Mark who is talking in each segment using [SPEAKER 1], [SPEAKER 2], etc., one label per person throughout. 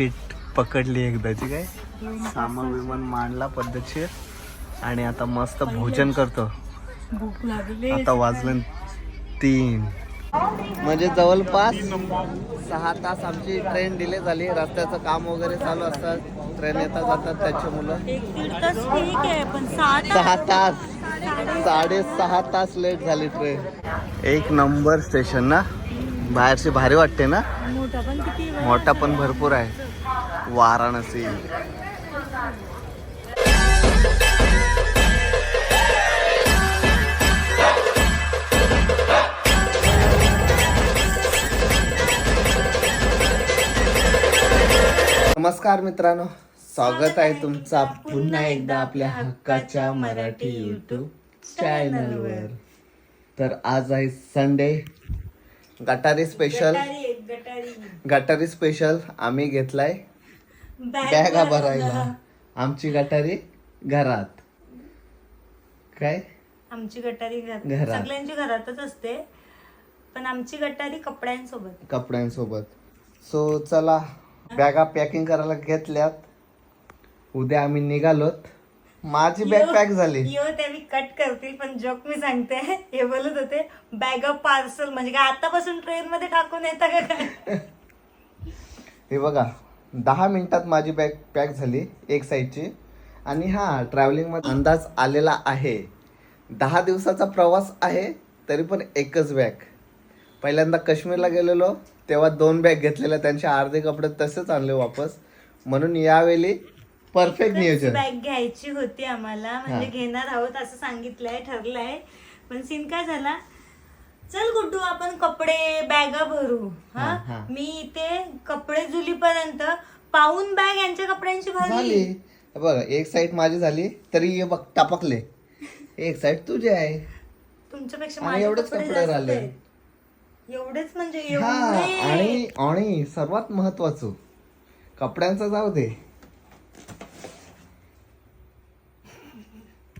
[SPEAKER 1] Seat पकडली एकदाची काय सामान विमान मांडला पद्धतशीर. आणि आता मस्त भोजन करतो.
[SPEAKER 2] भूक लागली.
[SPEAKER 1] आता वाजले तीन. म्हणजे जवळपास सहा तास आमची ट्रेन डिले झाली. रस्त्याचं काम वगैरे चालू असतात. ट्रेन येतात जातात त्याचे मुलं.
[SPEAKER 2] सहा
[SPEAKER 1] तास साडेसहा तास लेट झाली ट्रेन एक नंबर स्टेशन ना? बाहेरची भारी वाटते ना?
[SPEAKER 2] मोठा पण
[SPEAKER 1] भरपूर आहे. वाराणसी. नमस्कार मित्रांनो स्वागत आहे तुमचा पुन्हा एकदा आपल्या हक्काच्या मराठी युट्यूब चॅनलवर तर आज आहे संडे गटारी स्पेशल
[SPEAKER 2] गटारी एक गटारी.
[SPEAKER 1] गटारी स्पेशल आम्ही घेतलाय.
[SPEAKER 2] बॅग
[SPEAKER 1] भरायला. आमची गटारी घरात. काय?
[SPEAKER 2] आमची गटारी घरात.
[SPEAKER 1] घरात.
[SPEAKER 2] सगळ्यांची घरातच असते. पण आमची गटारी कपड्यांसोबत.
[SPEAKER 1] कपड्यांसोबत. सो चला बॅगा पॅकिंग करायला घेतल्यात. उद्या आम्ही निघालोत. माझी बॅग पॅक झाली.
[SPEAKER 2] यो ते मी कट करतील पण जोक मी सांगते. हे बोलत होते बॅग ऑफ पार्सल म्हणजे काय आतापासून ट्रेन मध्ये टाकून येतं का काय?
[SPEAKER 1] हे बघा. दहा मिनिटात माझी बॅग पॅक झाली एक साईडची. आणि हा ट्रॅव्हलिंगमध्ये अंदाज आलेला आहे. दहा दिवसाचा प्रवास आहे तरी पण एकच बॅग. पहिल्यांदा काश्मीरला गेलेलो तेव्हा दोन बॅग घेतलेल्या त्यांचे अर्धे कपडे तसेच आणले वापस. म्हणून यावेळी परफेक्ट नियोजन.
[SPEAKER 2] बॅग घ्यायची होती आम्हाला. म्हणजे. घेणार आहोत असं सांगितलंय ठरलंय. पण सीन काय झाला? चल गुड्डू आपण कपडे बॅगा भरू.
[SPEAKER 1] हा.
[SPEAKER 2] मी इथे कपडे जुलीपर्यंत पाऊन बॅग यांच्या कपड्यांची भरली
[SPEAKER 1] झाली. बघ एक साईड माझी झाली तरी हे बघ टापकले. एक साईड तुझी आहे.
[SPEAKER 2] तुमच्यापेक्षा
[SPEAKER 1] आणि
[SPEAKER 2] माझे
[SPEAKER 1] एवढेच
[SPEAKER 2] कपडे
[SPEAKER 1] कपडे
[SPEAKER 2] जास्त
[SPEAKER 1] राहिले.
[SPEAKER 2] आहेत. एवढेच म्हणजे
[SPEAKER 1] हा
[SPEAKER 2] एवढे.
[SPEAKER 1] आणि आणि सर्वात महत्वाचं कपड्यांचं जाऊ दे.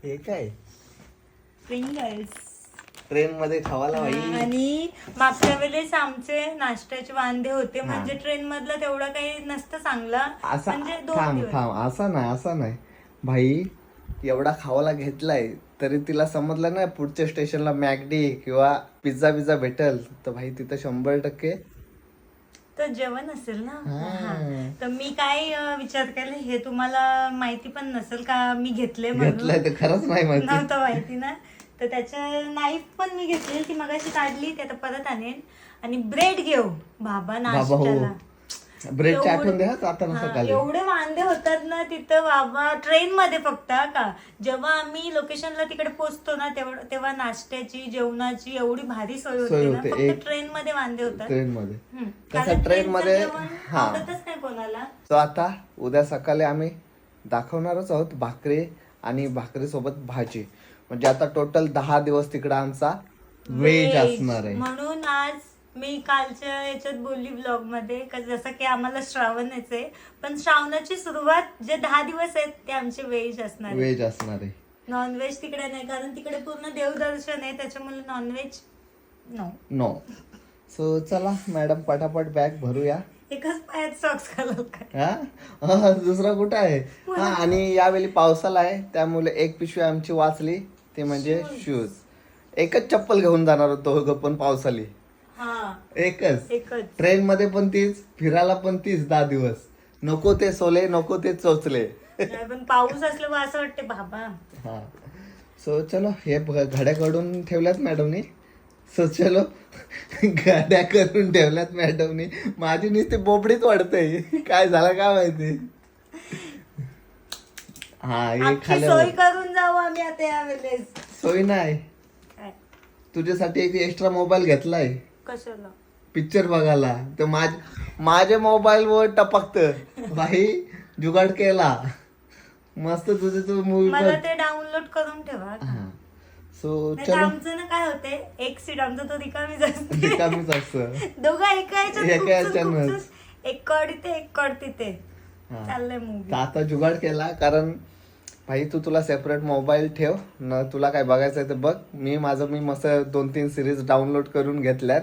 [SPEAKER 1] हे काय?
[SPEAKER 2] Pringles.
[SPEAKER 1] ट्रेन मध्ये खावाला बाई
[SPEAKER 2] आणि मागच्या वेळेस आमचे नाश्त्याचे वांदे होते. म्हणजे ट्रेन मधला तेवढा काही नसतं चांगला.
[SPEAKER 1] असा
[SPEAKER 2] म्हणजे दोन
[SPEAKER 1] थांब
[SPEAKER 2] दिवस.
[SPEAKER 1] थांब. असा नाही असा नाही. भाई एवढा खावाला घेतलाय तरी तिला समजलं ना पुढच्या स्टेशनला मॅगडी किंवा पिझ्झा बिझ्झा भेटल तर भाई तिथं शंभर टक्के.
[SPEAKER 2] तर जेवण असेल ना.
[SPEAKER 1] हा.
[SPEAKER 2] तर मी काय अं, विचार केला हे तुम्हाला माहिती पण नसेल का मी घेतले म्हणून?
[SPEAKER 1] घेतलाय तर खरंच नाही माहिती.
[SPEAKER 2] नव्हतं माहिती ना? तर त्याच्या नाईफ पण मी घेतली ती मगाशी काढली ते आता परत आणेन. आणि ब्रेड घेऊ बाबा
[SPEAKER 1] हो.
[SPEAKER 2] नाश्त्याला. एवढे-
[SPEAKER 1] आठवण द्या
[SPEAKER 2] एवढे वांदे होतात ना तिथं बाबा ट्रेन मध्ये फक्त का? जेव्हा आम्ही लोकेशनला तिकडे पोहोचतो ना तेव्हा नाश्त्याची जेवणाची एवढी भारी सोय होते. फक्त ट्रेन मध्ये वांदे होतात.
[SPEAKER 1] ट्रेन मध्ये ट्रेन मध्ये-.
[SPEAKER 2] आवडतच नाही कोणाला.
[SPEAKER 1] तो आता उद्या सकाळी आम्ही दाखवणारच आहोत भाकरी आणि भाकरी सोबत भाजी. म्हणजे आता टोटल दहा दिवस तिकडं आमचा वेज
[SPEAKER 2] Veg.
[SPEAKER 1] असणार आहे.
[SPEAKER 2] म्हणून आज मी कालच्या याच्यात बोलली ब्लॉगमध्ये जसं की आम्हाला श्रावणच आहे. पण श्रावणाची सुरुवात जे दहा दिवस आहेत ते आमचे वेज असणार आहे.
[SPEAKER 1] वेज असणार आहे.
[SPEAKER 2] नॉनव्हेज तिकडे नाही कारण तिकडे पूर्ण देवदर्शन आहे त्याच्यामुळे non veg no
[SPEAKER 1] no so चला मॅडम पटापट बॅग भरूया.
[SPEAKER 2] एकच पायात सॉक्स घालत
[SPEAKER 1] दुसरा कुठं आहे? आणि यावेळी पावसाला आहे त्यामुळे एक पिशवी आमची वाचली. ते म्हणजे शूज एकच चप्पल घेऊन जाणार होतो हो पण पावसाली.
[SPEAKER 2] हा.
[SPEAKER 1] एकच. ट्रेन मध्ये पण तीच फिरायला पण तीच दहा दिवस. नको ते सोले नको ते चोचले.
[SPEAKER 2] पण पाऊस असल्यामुळे असं वाटते बाबा.
[SPEAKER 1] हा. सो चलो हे घड्या काढून ठेवल्यात मॅडमनी. सो चलो गाड्या करून ठेवल्यात मॅडमनी. माझी नुसती बोबडीत वाढते काय झालं काय माहिती? हा हे
[SPEAKER 2] आमची सोय करून जाऊ आम्ही आता यावेळेस.
[SPEAKER 1] सोय नाही.
[SPEAKER 2] काय?
[SPEAKER 1] तुझ्यासाठी एक एक्स्ट्रा मोबाईल घेतलाय.
[SPEAKER 2] कशाला?
[SPEAKER 1] पिक्चर बघायला. तर माझ माझ्या मोबाईल वर टपकत. भाई जुगाड केला. मस्त तुझे तू मूवी
[SPEAKER 2] मला ते डाउनलोड करून ठेवा
[SPEAKER 1] सो
[SPEAKER 2] नाही तर
[SPEAKER 1] चलो.
[SPEAKER 2] आमचं ना काय होते एक सीट आमचं तो रिकामीच असते
[SPEAKER 1] रिकामीच असतं.
[SPEAKER 2] दोघं एका
[SPEAKER 1] एका
[SPEAKER 2] याच्यात
[SPEAKER 1] याच्यानंच.
[SPEAKER 2] खूपच- खूपच. एक कड इथे एक कड तिथे.
[SPEAKER 1] हा.
[SPEAKER 2] चाललंय
[SPEAKER 1] तर आता जुगाड केला कारण भाई तू तुला सेपरेट मोबाईल ठेव. न तुला काय बघायचं ते बघ. मी माझं मी मस्त दोन तीन सिरीज डाउनलोड करून घेतल्यात.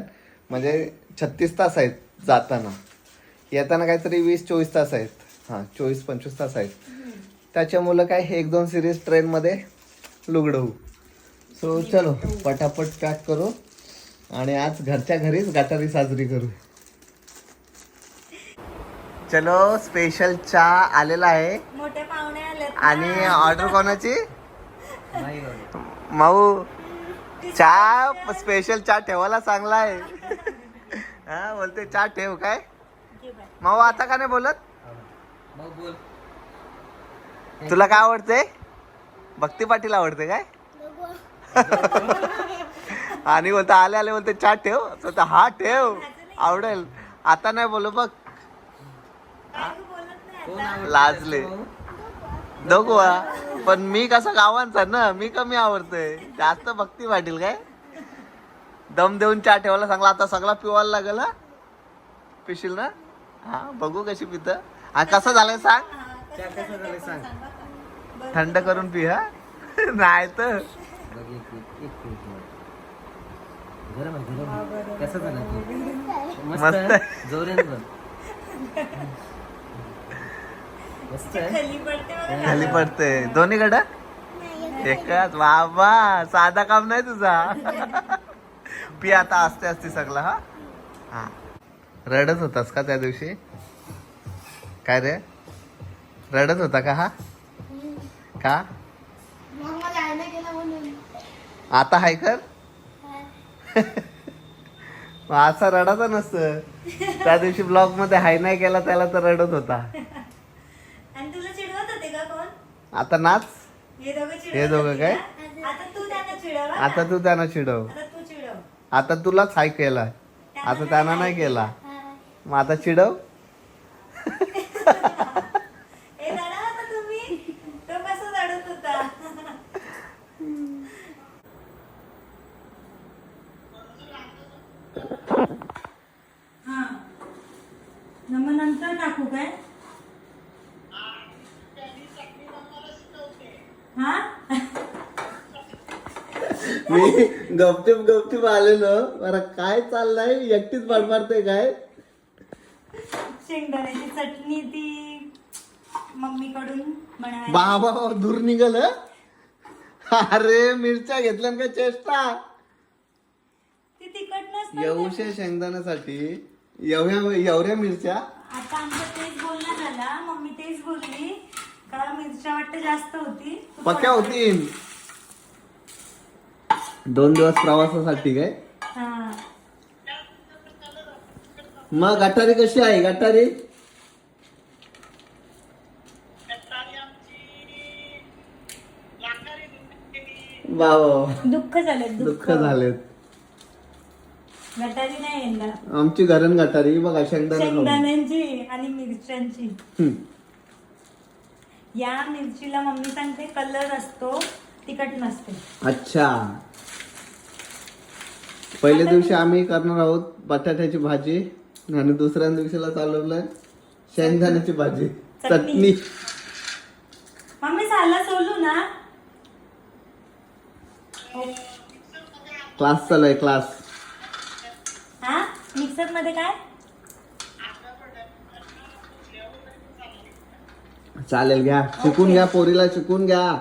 [SPEAKER 1] म्हणजे छत्तीस तास आहेत जाताना. येताना काहीतरी वीस चोवीस तास आहेत. हां चोवीस पंचवीस तास आहेत. त्याच्यामुळं काय एक दोन सिरीज ट्रेनमध्ये लुगडवू. सो चलो पटापट पॅक करू. आणि आज घरच्या घरीच गटारी साजरी करू. चलो स्पेशल चहा आलेला आहे.
[SPEAKER 2] मोठे पाहुणे आलेत
[SPEAKER 1] आणि ऑर्डर कोणाची? माऊ चहा स्पेशल चहा ठेवायला चांगला आहे. हा बोलते चहा ठेव काय? माऊ आता का नाही बोलत? तुला काय आवडते? भक्ती पाटील आवडते काय? आणि बोलते आले आले बोलते चहा ठेव. तर हा ठेव. आवडेल. आता नाही बोलू बघ. लाजले. दोघू. पण मी कसा गावांचा ना मी कमी आवडतोय. जास्त भक्ती पाटील काय? दम देऊन चहा ठेवायला सांगला आता सगळा पिवायला लागेल पिशील ना? हा बघू कशी पित. हा कसा झालाय सांग? थंड करून पी हा? नाही तर.
[SPEAKER 3] कसं झालं
[SPEAKER 1] मस्त.
[SPEAKER 3] बोल. मस्त आहे.
[SPEAKER 2] खाली पडते
[SPEAKER 1] दोन्हीकडं एकच बाबा साधा काम नाही तुझा. पी आता असते असते सगळं हा? हा. रडत होतास का त्या दिवशी? काय रे? रडत होता का हा? का? आता हाय कर. असा रडाचा नसतं. त्या दिवशी ब्लॉगमध्ये हाय नाही केला त्याला तर रडत होता
[SPEAKER 2] आणि तुला चिडवत होते का कोण
[SPEAKER 1] आता नाच.
[SPEAKER 2] हे दोघं
[SPEAKER 1] काय?
[SPEAKER 2] आता तू त्यांना चिडव?
[SPEAKER 1] आता तू त्यांना चिडव.
[SPEAKER 2] आता तू चिडव.
[SPEAKER 1] आता तुलाच हाय केला. आता त्यांना नाही केला. मग आता चिडव
[SPEAKER 2] ए रडा आता तुम्ही तो कसं रडत होता हा न मग नंतर टाकू काय हा
[SPEAKER 1] मी गपचूप गपचूप आलेलो. बरं काय चाललंय? एकटीच बडबडते काय?
[SPEAKER 2] शेंगदाण्याची चटणी ती मम्मीकडून बनवायची
[SPEAKER 1] बाबा दूर निघल अरे मिरच्या घेतल्या का चेष्टा?
[SPEAKER 2] ती तिखट नसतं
[SPEAKER 1] येऊशे शेंगदाण्यासाठी. एवढ्या एवढ्या मिरच्या.
[SPEAKER 2] आता आमचं तेच बोलणं झालं. मम्मी तेच बोलली. का मिरच्या वाटतं जास्त होती तू
[SPEAKER 1] पक्या
[SPEAKER 2] थोडं-
[SPEAKER 1] दोन दिवस प्रवासासाठी काय?
[SPEAKER 2] हा.
[SPEAKER 1] मग गटारी कशी आहे गटारी?
[SPEAKER 2] दुःख झालं
[SPEAKER 1] दुःख. झालेत.
[SPEAKER 2] गटारी नाही येणार.
[SPEAKER 1] आमची घरण गटारी बघा शेंगदाणा खाऊन.
[SPEAKER 2] शेंगदाण्यांची आणि मिरच्यांची. या मिरचीला मम्मी सांगते कलर असतो तिखट नसते.
[SPEAKER 1] अच्छा. पहिल्या दिवशी आम्ही करणार आहोत बटाट्याची भाजी आणि दुसऱ्या दिवशीला चालवलंय शेंगदाण्याची भाजी.
[SPEAKER 2] चटणी.
[SPEAKER 1] चटणी.
[SPEAKER 2] मम्मी साला सोलू ना.
[SPEAKER 1] क्लास चालू आहे क्लास.
[SPEAKER 2] हा? मिक्सरमध्ये काय?
[SPEAKER 1] चालेल घ्या. शिकून घ्या पोरीला शिकून घ्या.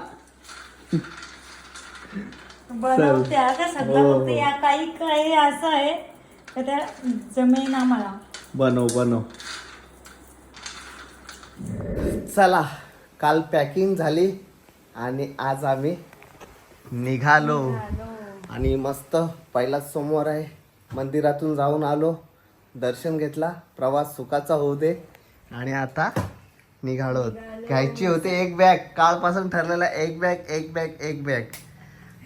[SPEAKER 2] बनवते सगळं
[SPEAKER 1] हो,
[SPEAKER 2] फक्त
[SPEAKER 1] हो.
[SPEAKER 2] या काही काही असं आहे. तर त्या जमेन आम्हाला
[SPEAKER 1] बनव बनव. चला काल पॅकिंग झाली आणि आज आम्ही निघालो. आणि मस्त पहिलाच सोमवार आहे. मंदिरातून जाऊन आलो. दर्शन घेतला. प्रवास सुखाचा होऊ दे. आणि आता निघालो. घ्यायची होते एक बॅग कालपासून ठरलेला एक बॅग एक बॅग एक बॅग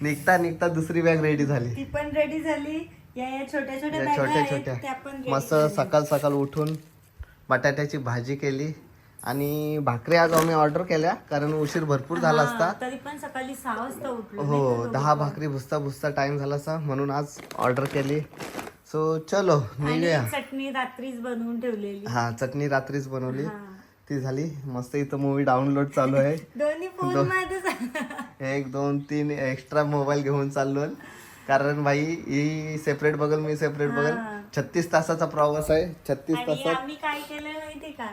[SPEAKER 1] निघता निघता दुसरी बॅग रेडी झाली.
[SPEAKER 2] ती पण रेडी झाली. या या छोट्या छोट्या
[SPEAKER 1] या
[SPEAKER 2] बॅगा
[SPEAKER 1] छोट्या
[SPEAKER 2] आहेत, त्या
[SPEAKER 1] छोट्या
[SPEAKER 2] पण ready
[SPEAKER 1] मस्त
[SPEAKER 2] झाल्या.
[SPEAKER 1] सकाळ सकाळ उठून बटाट्याची भाजी केली आणि भाकरी आज आम्ही ऑर्डर केल्या कारण उशीर भरपूर झाला
[SPEAKER 2] हा,
[SPEAKER 1] असता.
[SPEAKER 2] तरी पण सकाळी सहा वाजता उठलो
[SPEAKER 1] हो दहा भाकरी भुसता भुसता टाइम झाला असता म्हणून आज ऑर्डर केली. सो चलो
[SPEAKER 2] आणि
[SPEAKER 1] निघूया.
[SPEAKER 2] चटणी रात्रीच बनवून ठेवलेली.
[SPEAKER 1] हा चटणी रात्रीच बनवली.
[SPEAKER 2] हा.
[SPEAKER 1] ती झाली. मस्त इथं मूवी डाउनलोड चालू आहे.
[SPEAKER 2] दोन्ही फोन
[SPEAKER 1] दो-
[SPEAKER 2] मध्ये
[SPEAKER 1] एक दोन तीन एक्स्ट्रा मोबाईल घेऊन चाललो कारण भाई ही सेपरेट बघल मी सेपरेट बघल. छत्तीस तासाचा प्रवास आहे. छत्तीस तासात
[SPEAKER 2] आम्ही काय केलं माहितीये का?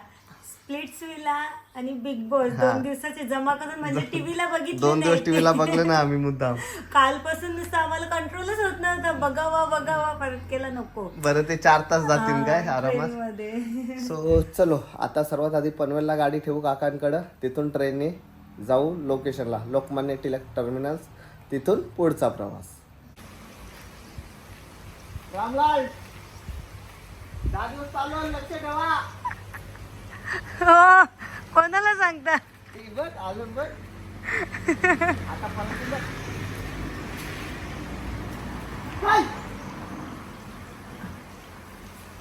[SPEAKER 2] स्प्लिट्स विला आणि बिग बॉस. दोन दिवसाचे जमा करून म्हणजे टीव्हीला बघितलं
[SPEAKER 1] दोन दिवस टीव्हीला बघले ना आम्ही मुद्दाम.
[SPEAKER 2] कालपासून नुसतं आम्हाला कंट्रोलच होत नव्हतं. बघावा बघावा परत केला नको.
[SPEAKER 1] बरं ते चार तास जातील काय आरामात?
[SPEAKER 2] मध्ये
[SPEAKER 1] सो चलो आता सर्वात आधी पनवेलला गाडी ठेवू काकांकडं. तिथून ट्रेनने जाऊ लोकेशनला लोकमान्य टिळक टर्मिनल्स तिथून पुढचा प्रवास. रामलाल दहा दिवस चालू लक्ष ठेवा.
[SPEAKER 2] हो कोणाला सांगता?
[SPEAKER 1] बघ अजून बघ. आता परत बघ. काय?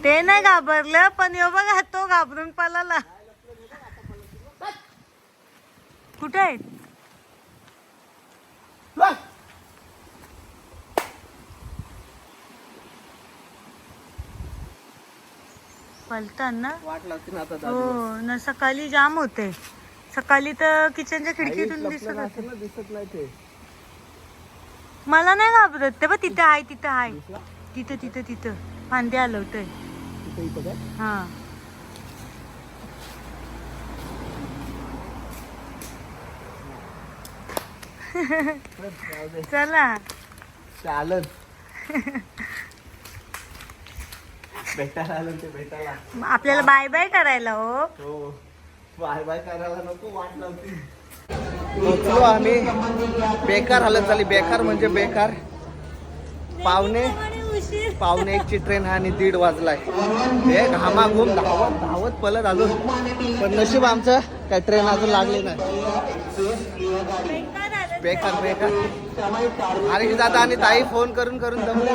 [SPEAKER 2] ते नाही घाबरलं पण यो बघा तो घाबरून पळाला. कुठे आहे
[SPEAKER 1] बघ.
[SPEAKER 2] पलतान. ना
[SPEAKER 1] वाट लागते ना आता दहा
[SPEAKER 2] हो. ना सकाळी जाम होते. सकाळी तर किचनच्या खिडकीतून दिसत होते.
[SPEAKER 1] नसेल ना, दिसत नाही ते.
[SPEAKER 2] मला नाही घाबरत. ते बघ तिथं आहे तिथं आहे तिथं तिथं तिथं. फांदे हलवतोय. हा. चला.
[SPEAKER 1] चालन. भेटायला आलं ते भेटायला.
[SPEAKER 2] आपल्याला बाय बाय करायला हो.
[SPEAKER 1] हो. बाय बाय करायला नको वाट नव्हती पोचलो आम्ही. बेकार हालत झाली. बेकार म्हणजे बेकार. पावणे पावणे एकची ट्रेन आहे आणि दीड वाजलाय. हे घामाघूम धावत धावत पलत अजून. पण नशीब आमचं काय ट्रेन अजून लागली नाही.
[SPEAKER 2] बेकार
[SPEAKER 1] बेकार आणि दादा आणि ताई फोन करून करून जमले.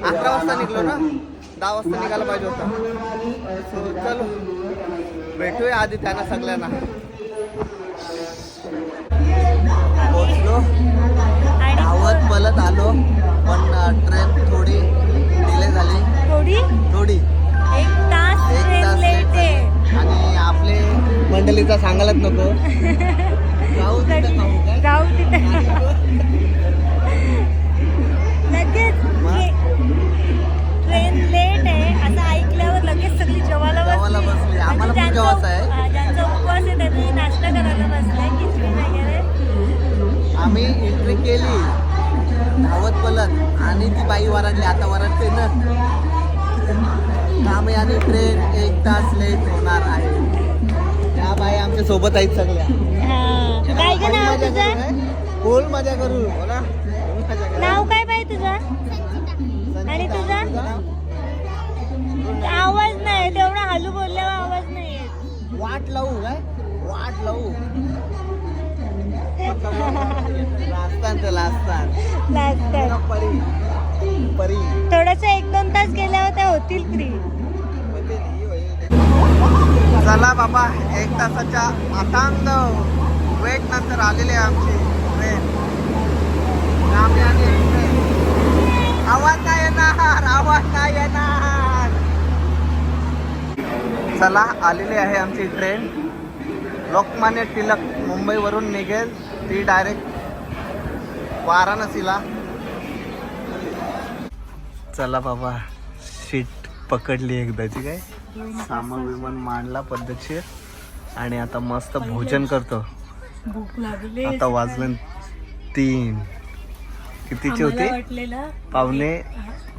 [SPEAKER 1] अकरा वाजता निघलो ना? दहा वाजता निघायला पाहिजे होता. चलो. भेटूया आधी त्यांना सगळ्यांना. पोचलो धावत पलत आलो पण ट्रेन थोडी डिले झाली.
[SPEAKER 2] थोडी?
[SPEAKER 1] थोडी.
[SPEAKER 2] एक तास
[SPEAKER 1] एक तास. आणि आपले मंडळीचा सांगायलाच नको. जाऊ तिथं?
[SPEAKER 2] जाऊ लगेच ट्रेन लेट आहे. असं ऐकल्यावर लगेच सगळी जेवायला बसली. म्हणजे ज्यांचा उपवास आहे त्यांनी नाश्ता करायला बसलाय खिचडी वगैरे.
[SPEAKER 1] आम्ही एंट्री केली. धावत पलत. आणि ती बाई वरडली. आता वरडते ना. आम्ही आणि ट्रेन एक तास लेट होणार आहे. त्या बाई आमच्यासोबत आहेत सगळ्या. मजा करू? फुल मजा करू करू.
[SPEAKER 2] नाव काय बाई तुझं? आणि तुझा? आवाज नाही तेवढा हलू बोलल्यावर आवाज नाही येत.
[SPEAKER 1] वाट लावू काय? वाट लावू.
[SPEAKER 2] थोडस एक दोन तास गेल्यावर त्या होतील फ्री
[SPEAKER 1] चला बाबा एक तासाच्या अथांग ब्रेक नंतर आलेली आहे आमची ट्रेन आम्ही आवाज नाही येणार आवाज नाही येणार. चला आलेली आहे आमची ट्रेन लोकमान्य टिलक मुंबईवरून निघेल. ती डायरेक्ट वाराणसीला. चला बाबा शीट पकडली एकदाची काय? सामान विमान मांडला पद्धतशीर. आणि आता मस्त भोजन करतो.
[SPEAKER 2] भूक लागली.
[SPEAKER 1] आता वाजलं तीन. कितीची होती?
[SPEAKER 2] वाटलेला
[SPEAKER 1] पावणे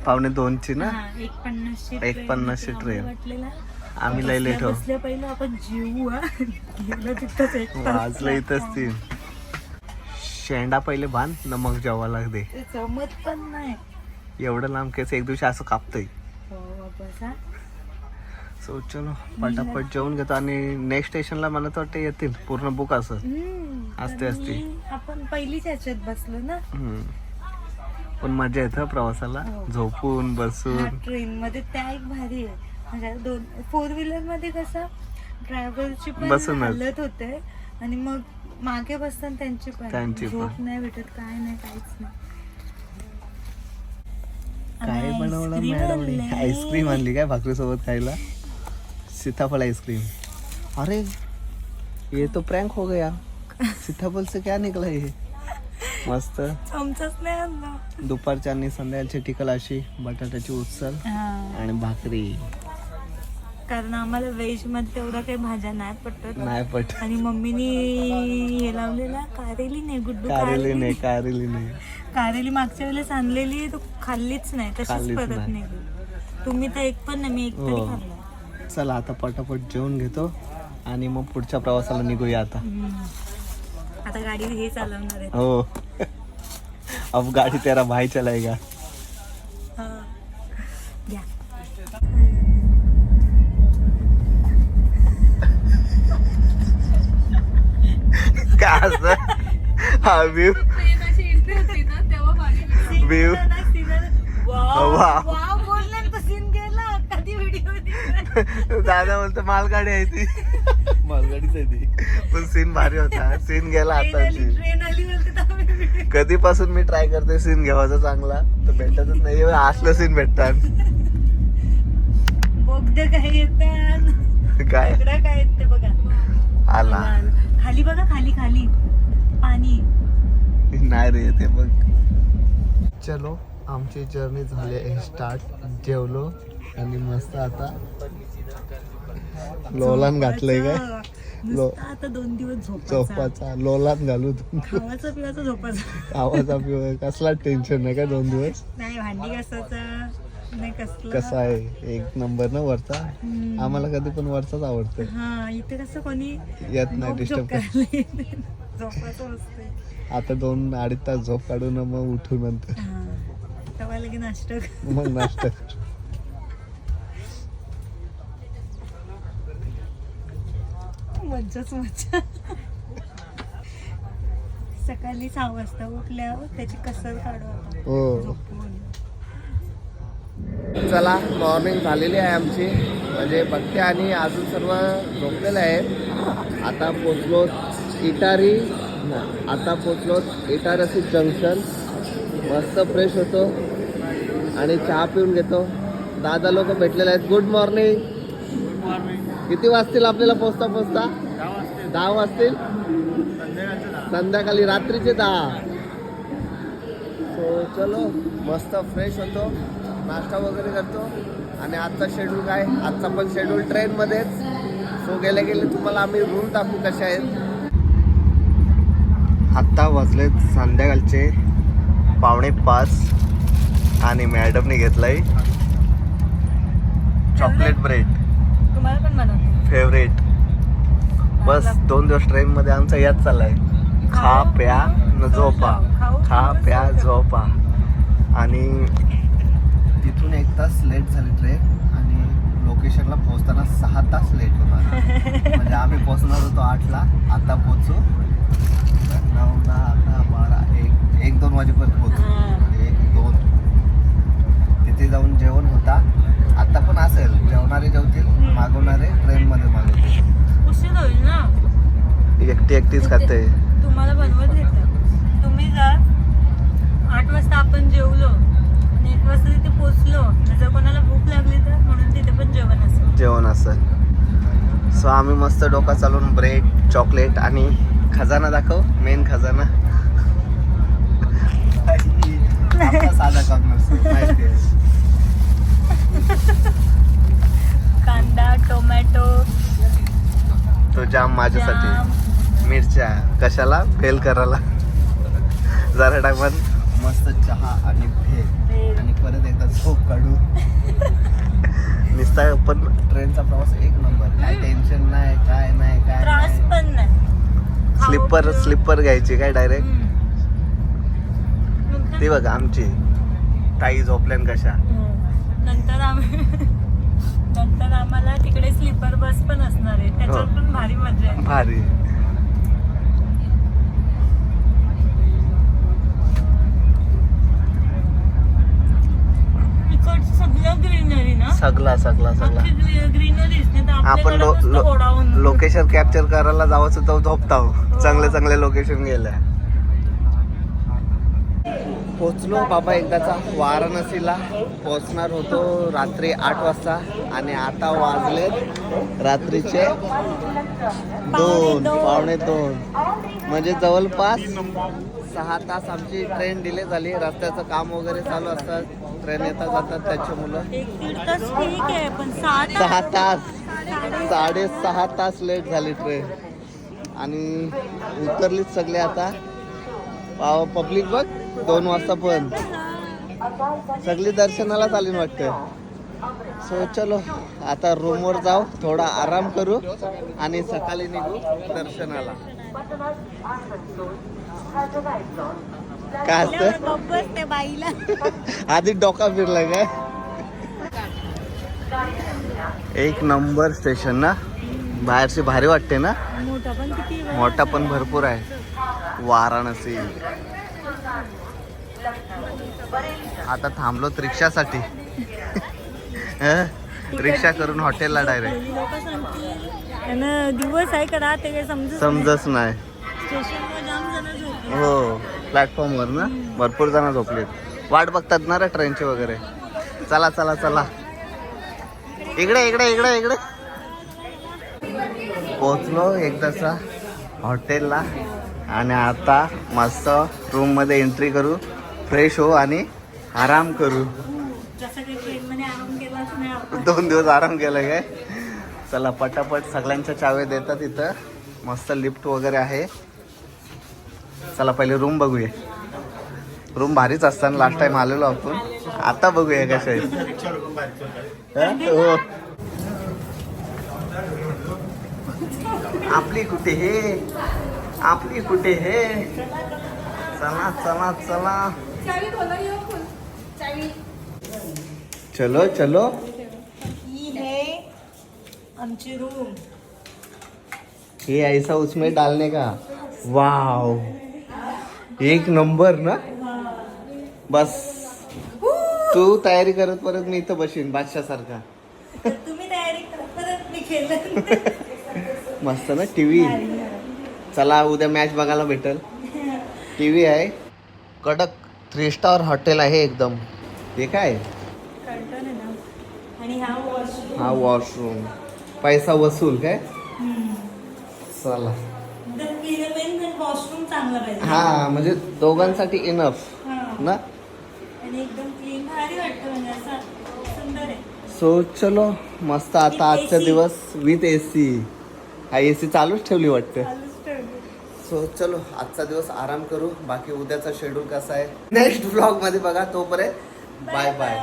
[SPEAKER 1] पावणे दोनची ना?
[SPEAKER 2] हा, एक पन्नासची
[SPEAKER 1] एक पन्नासची
[SPEAKER 2] वाटलेला
[SPEAKER 1] आम्ही लय लेट हो.
[SPEAKER 2] पहिलं आपण जेवू
[SPEAKER 1] वाजलं इथंच तीन. शेंडा पहिले बांध न मग जेवा लागते.
[SPEAKER 2] ते जमत पण नाही.
[SPEAKER 1] एवढं लांब केस एक दिवशी असं कापतोय.
[SPEAKER 2] हा.
[SPEAKER 1] सो चलो पटापट जेवून घेतो आणि नेक्स्ट स्टेशनला मला तर वाटतं येतील पूर्ण बुक असं. असते, असते.
[SPEAKER 2] आपण पहिलीच ह्याच्यात बसलो ना.
[SPEAKER 1] पण मजा येतं प्रवासाला
[SPEAKER 2] हो.
[SPEAKER 1] झोपून बसून
[SPEAKER 2] ट्रेन मध्ये त्या एक भारी आहे म्हणजे दोन फोर व्हीलरमध्ये कसं ड्रायव्हरची पण. हालत होते आणि मग मागे बसताना त्यांची पण
[SPEAKER 1] त्यांची.
[SPEAKER 2] झोप नाही भेटत काय नाही काहीच नाही
[SPEAKER 1] काय बनवलं मॅडम. आईस्क्रीम आणली काय भाकरी सोबत खायला सीताफळ आइसक्रीम अरे ये तो प्रैंक हो गया. सीताफल से क्या निकला ये? मस्त.
[SPEAKER 2] चमचाच नाही आणला.
[SPEAKER 1] दुपारच्या आणि संध्याकाळची टिकल अशी बटाट्याची उचल आणि भाकरी.
[SPEAKER 2] कारण आम्हाला व्हेजमध्ये तेवढ्या काही भाज्या नाही पटत.
[SPEAKER 1] नाही पट
[SPEAKER 2] आणि मम्मीनी हे लावलेला कारेली नाही गुड्डू
[SPEAKER 1] कारेली नाही
[SPEAKER 2] कारेली
[SPEAKER 1] नाही
[SPEAKER 2] कारेली मागच्या वेळेस आणलेली तू खाल्लीच नाही तशीच
[SPEAKER 1] खाल्लीच
[SPEAKER 2] परत
[SPEAKER 1] नाही.
[SPEAKER 2] नाही तुम्ही तर एक पण नाही मी एक तरी
[SPEAKER 1] हो.
[SPEAKER 2] खाल्ला.
[SPEAKER 1] चला आता पटापट जेवून घेतो आणि मग पुढच्या प्रवासाला निघूया आता.
[SPEAKER 2] आता गाडी हे चालवणार आहे.
[SPEAKER 1] हो. अब गाडी तेरा भाई चलाएगा.
[SPEAKER 2] हा.
[SPEAKER 1] काय असं? हा व्ह्यू View. वा.
[SPEAKER 2] वाव बोलले तर सीन गेला कधी व्हिडिओ
[SPEAKER 1] दादा बोलतो मालगाडी आहे ती. मालगाडीच आहे ती. पण सीन भारी होता. सीन गेला आता कधीपासून मी ट्राय करते सीन घ्यावाचा चांगला तर भेटतच नाही. असलं सीन भेटतात.
[SPEAKER 2] काय ते बघा.
[SPEAKER 1] आला.
[SPEAKER 2] आला. खाली बघा खाली खाली. पाणी.
[SPEAKER 1] नाही रे ते बघ. चलो आमची जर्नी झाली आहे स्टार्ट जेवलो. आणि मस्त आता लोलान घातलंय काय? लो
[SPEAKER 2] नुसतं आता दोन दिवस झोपायचा.
[SPEAKER 1] झोपाचा लोलान घालू तू.
[SPEAKER 2] खावाचा पिवाचा
[SPEAKER 1] आवाजा पिवा कसला टेन्शन नाही का दोन दिवस?
[SPEAKER 2] नाही भांडी
[SPEAKER 1] कसा आहे? एक नंबर ना वरचा. आम्हाला कधी पण वरचाच आवडतं.
[SPEAKER 2] हा इथे कसं कोणी
[SPEAKER 1] येत नाही डिस्टर्ब आता दोन अडीच तास झोप काढून मग उठून नंतर. मग नाश्ता
[SPEAKER 2] मज्जाच मज्जा. सकाळी सहा वाजता उठल्यावर त्याची कसर काढू
[SPEAKER 1] हो. चला मॉर्निंग झालेली आहे आमची. म्हणजे बघते आणि अजून सर्व झोपलेले आहेत. आता पोचलो इटारी. आता पोचलो इटारसी जंक्शन मस्त फ्रेश होतो. आणि चहा पिऊन घेतो. दादा लोक भेटलेले आहेत. गुड मॉर्निंग किती वाजतील आपल्याला पोचता पोचता दहा वाजतील? संध्याकाळी रात्रीचे दहा. सो चलो मस्त फ्रेश होतो. नाश्ता वगैरे करतो. आणि आजचा शेड्यूल काय? आजचा पण शेड्यूल ट्रेनमध्येच सो गेले गेले तुम्हाला आम्ही रूम टाकू कशा आहेत. आत्ता वाजलेत संध्याकाळचे पावणे पाच आणि मॅडमने घेतलाय चॉकलेट ब्रेड
[SPEAKER 2] तुम्हाला पण
[SPEAKER 1] फेवरेट बस दोन दिवस ट्रेनमध्ये आमचा याच चाललाय. खा प्या न झोपा. खा प्या झोपा. आणि तिथून एक तास लेट झाली ट्रेन आणि लोकेशनला पोहोचताना सहा तास लेट होणार. म्हणजे आम्ही पोहोचणार होतो आठला. आता पोहोचू. नऊ दहा अकरा बारा एक एक दोन वाजेपर्यंत पोहोचू. एक दोन. तिथे जाऊन जेवण होता. आता पण असेल. जेवणारे जेवतील मागवणारे ट्रेनमध्ये मागवतील.
[SPEAKER 2] उशीर होईल ना?
[SPEAKER 1] एकटी एकटीच खाते.
[SPEAKER 2] तुम्हाला बनवत येतं तुम्ही जा. आठ वाजता आपण जेवलो. आणि एक वाजता तिथे पोचलो. जर कोणाला भूक लागली तर म्हणून तिथे पण जेवण असेल.
[SPEAKER 1] जेवण असं सो आम्ही मस्त डोका चालून ब्रेड चॉकलेट आणि खजाना दाखव. मेन खजाना. साधा.
[SPEAKER 2] कांदा टोमॅटो
[SPEAKER 1] तो जाम. माझ्यासाठी. मिरच्या कशाला? फेल करायला. जरा टाकमान मस्त चहा आणि भेल आणि परत एकदा झोप काढू. निसता पण ट्रेनचा प्रवास एक नंबर. काय टेन्शन नाही काय नाही काय
[SPEAKER 2] पण नाही.
[SPEAKER 1] स्लिपर. स्लिपर घ्यायची काय डायरेक्ट ती बघा आमची. ताई झोपल्यान कशा?
[SPEAKER 2] हम्म. नंतर आम्ही नंतर आम्हाला तिकडे स्लीपर बस पण असणार आहे. त्याच्यावर
[SPEAKER 1] हो.
[SPEAKER 2] पण भारी मजा आहे.
[SPEAKER 1] भारी.
[SPEAKER 2] सगळं ग्रीनरी ना?
[SPEAKER 1] सगळा सगळा आपण. लोकेशन कॅप्चर करायला जावंच तर झोपताव चांगले चांगले लोकेशन गेल्या. पोचलो बाबा एकदाचा वाराणसीला. पोचणार होतो रात्री आठ वाजता आणि आता वाजलेत रात्रीचे दोन. पावणे दोन. म्हणजे जवळपास सहा तास आमची ट्रेन डिले झाली. रस्त्याचं काम वगैरे चालू असतात. ट्रेन येतात जातात त्याच्या मुलं.
[SPEAKER 2] सहा तास
[SPEAKER 1] साडेसहा तास लेट झाली ट्रेन आणि उतरलीच सगळे आता. पब्लिक बघ. दोन वाजता पण. सगळी दर्शनाला चालून वाटतं सो चलो आता रूमवर जाऊ. थोडा आराम करू आणि सकाळी निघू दर्शनाला. काय असतं? आधी डोका फिरला काय एक नंबर स्टेशन ना. बाहेरची भारी वाटते ना?
[SPEAKER 2] मोठा पण
[SPEAKER 1] भरपूर आहे. वाराणसी. आता थांबलो रिक्षासाठी. हं? रिक्षा करून हॉटेलला डायरेक्ट
[SPEAKER 2] दिवस आहे का
[SPEAKER 1] समजच नाही. हो प्लॅटफॉर्मवर ना? भरपूर जण झोपलेत. वाट बघतात ना रे ट्रेनची वगैरे? चला चला चला. इकडे इकडे इकडे इकडे. पोचलो एकदाचा हॉटेलला. आणि आता मस्त रूममध्ये एंट्री करू. फ्रेश हो आणि आराम करू. दोन दिवस आराम केला काय? चला पटापट सगळ्यांच्या चावे देतात इथं. मस्त लिफ्ट वगैरे आहे. चला पहिले रूम बघूया. रूम भारीच असताना लास्ट टाइम आलेलो आपण. आता बघूया कशा हो. आपली कुठे हे? आपली कुठे हे? चला चला चला. चलो चलो.
[SPEAKER 2] ही है आमची रूम
[SPEAKER 1] ये ऐसा उसमें डालने का. वाव एक नंबर ना? बस. तू तयारी करत परत मी इथं बसीन बादशाह सारखा
[SPEAKER 2] तुम्ही तयारी करा परत मी
[SPEAKER 1] मस्त ना टीव्ही चला उद्या मॅच बघायला भेटल. टीव्ही आहे. कडक. थ्री स्टार हॉटेल आहे एकदम. हे काय?
[SPEAKER 2] आणि हा वॉशरूम.
[SPEAKER 1] हा वॉशरूम. पैसा वसूल काय? चला.
[SPEAKER 2] मेन वॉशरूम चांगला पाहिजे.
[SPEAKER 1] हा म्हणजे दोघांसाठी इनफ. ना?
[SPEAKER 2] आणि एकदम क्लीन भारी वाटतं म्हणजे असं सुंदर आहे.
[SPEAKER 1] सो चलो मस्त आता आजचा. दिवस विथ ए सी हा ए सी चालूच ठेवली वाटते. सो चलो आजचा दिवस आराम करू. बाकी उद्याचा शेड्यूल कसा आहे? नेक्स्ट ब्लॉगमध्ये बघा. तोपर्यंत बाय बाय